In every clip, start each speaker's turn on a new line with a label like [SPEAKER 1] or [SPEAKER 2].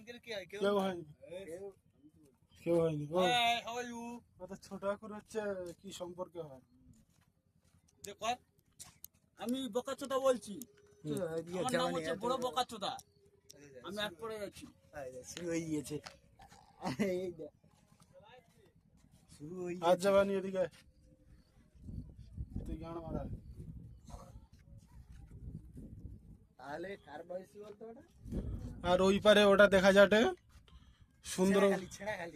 [SPEAKER 1] Uncle কে কেউ
[SPEAKER 2] কেউ হয়নি। কেউ হয়নি। Oh
[SPEAKER 1] hi how are you
[SPEAKER 2] কত ছোট করে হচ্ছে কি সম্পর্কে হয়?
[SPEAKER 1] দেখো আমি বোকাচোদা বলছি। আমার নাম হচ্ছে বড় বোকাচোদা আমি এক পড়ে যাচ্ছি।
[SPEAKER 3] শুরু হয়ে গিয়েছে। শুরু হয়ে
[SPEAKER 2] আজ যাবানি এদিকে। তুই গান মারা।
[SPEAKER 3] তাহলে কার বয়সী বলতো ওটা?
[SPEAKER 2] আর ওই পারে ওটা দেখা যাটে সুন্দর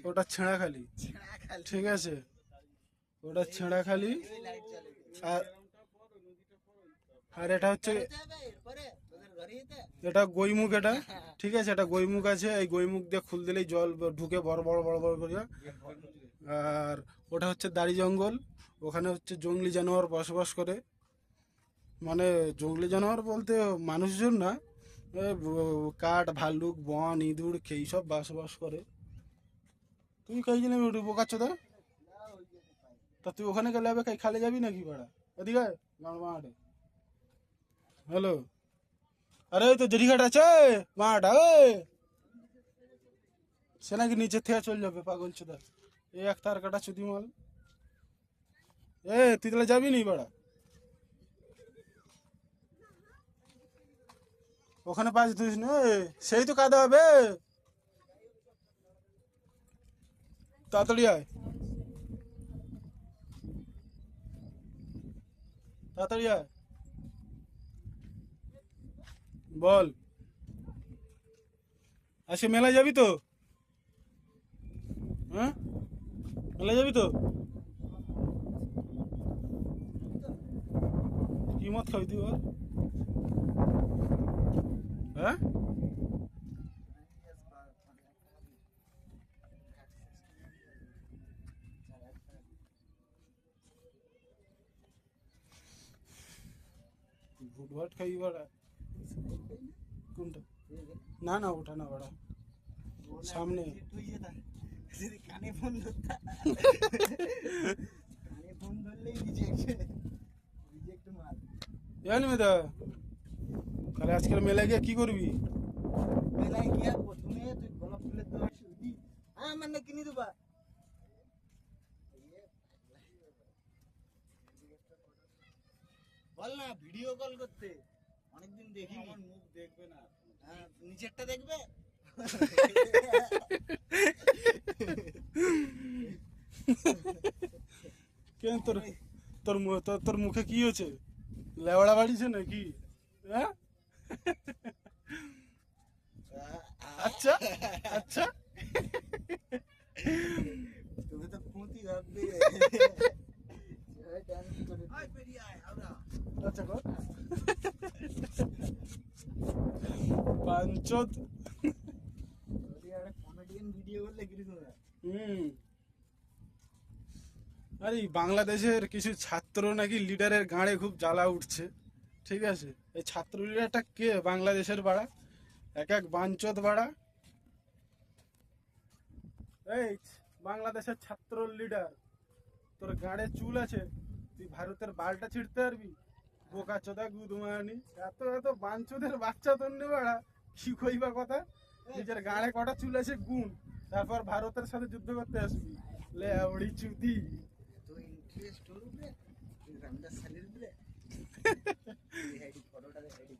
[SPEAKER 2] ওটা ছেঁড়া খালি ঠিক আছে। ওটা ছেঁড়া খালি
[SPEAKER 3] ওই লাইট জ্বলে
[SPEAKER 2] আর আর এটা হচ্ছে এটা গৈমুখ এটা। ঠিক আছে এটা গৈমুখ আছে। এই গৈমুখ দিয়ে খুল দিলেই জল ঢুকে বড় বড় বড় বড় করিয়া। আর ওটা হচ্ছে দাড়ি জঙ্গল। ওখানে হচ্ছে জঙ্গলি জানোয়ার বসবাস করে। মানে জঙ্গলি জানোয়ার বলতে মানুষজন না কাঠ, ভাল্লুক, বন, ইঁদুর এই সব বাসবাস করে। তুই কাই জানি বোকাচ্ছ তো? তা তুই ওখানে গেলে হবে কাই খালে যাবি নাকি ভাড়া এদিকে মাঠে হ্যালো? আরে ওই তো জেরিঘাট আছে মাঠ ওই সে নাকি নিচে থেকে চলে যাবে, পাগল চোদা এই এক তার কাটা চুদি মাল এ, তুই তাহলে যাবি নি বাড়া ওখানে পাঁচ তুই না? সেই তো কাদা হবে। তাড়াতাড়ি আয়। তাড়াতাড়ি আয়। বল। আজকে মেলায় যাবি তো? হ্যাঁ? মেলায় যাবি তো? কি মত খাবি তুই বল হ্যাঁ ভুট ভাট খাবি বাড়া কোনটা না না ওটা না বাড়া সামনে
[SPEAKER 3] তুই যেতা যদি কানে ফোন ধরতা কানে ফোন ধরলেই রিজেক্ট রিজেক্ট মাল
[SPEAKER 2] জানি মেদা তাহলে আজকের মেলায় গিয়ে কি করবি
[SPEAKER 3] মেলায় গিয়া প্রথমে তুই গোলাপ ফুলের দোকান শুধু হ্যাঁ মানে কিনে দেবা বল না ভিডিও কল করতে। অনেকদিন দেখি আমার মুখ দেখবে না হ্যাঁ নিচেরটা দেখবে?
[SPEAKER 2] কেন তোর তোর তোর তোর মুখে কি হয়েছে? লেওড়া বাড়িছে নাকি? হ্যাঁ? আচ্ছা আচ্ছা।
[SPEAKER 3] তুমি তো পুঁতি ভাববে ডান্স করে
[SPEAKER 2] কর পাঞ্চত আরে এই বাংলাদেশের কিছু ছাত্র নাকি লিডারের গাঁড়ে খুব জ্বালা উঠছে। ঠিক আছে? এই ছাত্র লিডারটা কে? বাংলাদেশের বাড়া। এক এক বাঞ্চত বাড়া। এই বাংলাদেশের ছাত্র লিডার তোর গাঁড়ে চুল আছে তুই ভারতের বালটা ছিঁড়তে পারবি? বোকা চোদা গুদমানি। এত এত বাঞ্চোদের বাচ্চা তন্নি বেড়া। কি কইবা কথা? নিজের গাড়ে কটা চুল আছে গুণ। তারপর ভারতের সাথে যুদ্ধ করতে আসবি। লে ওড়ি চুদি।
[SPEAKER 3] তো ইন্টারেস্ট হল রে রামদাস সালির রে আইডি ফটোটা আইডি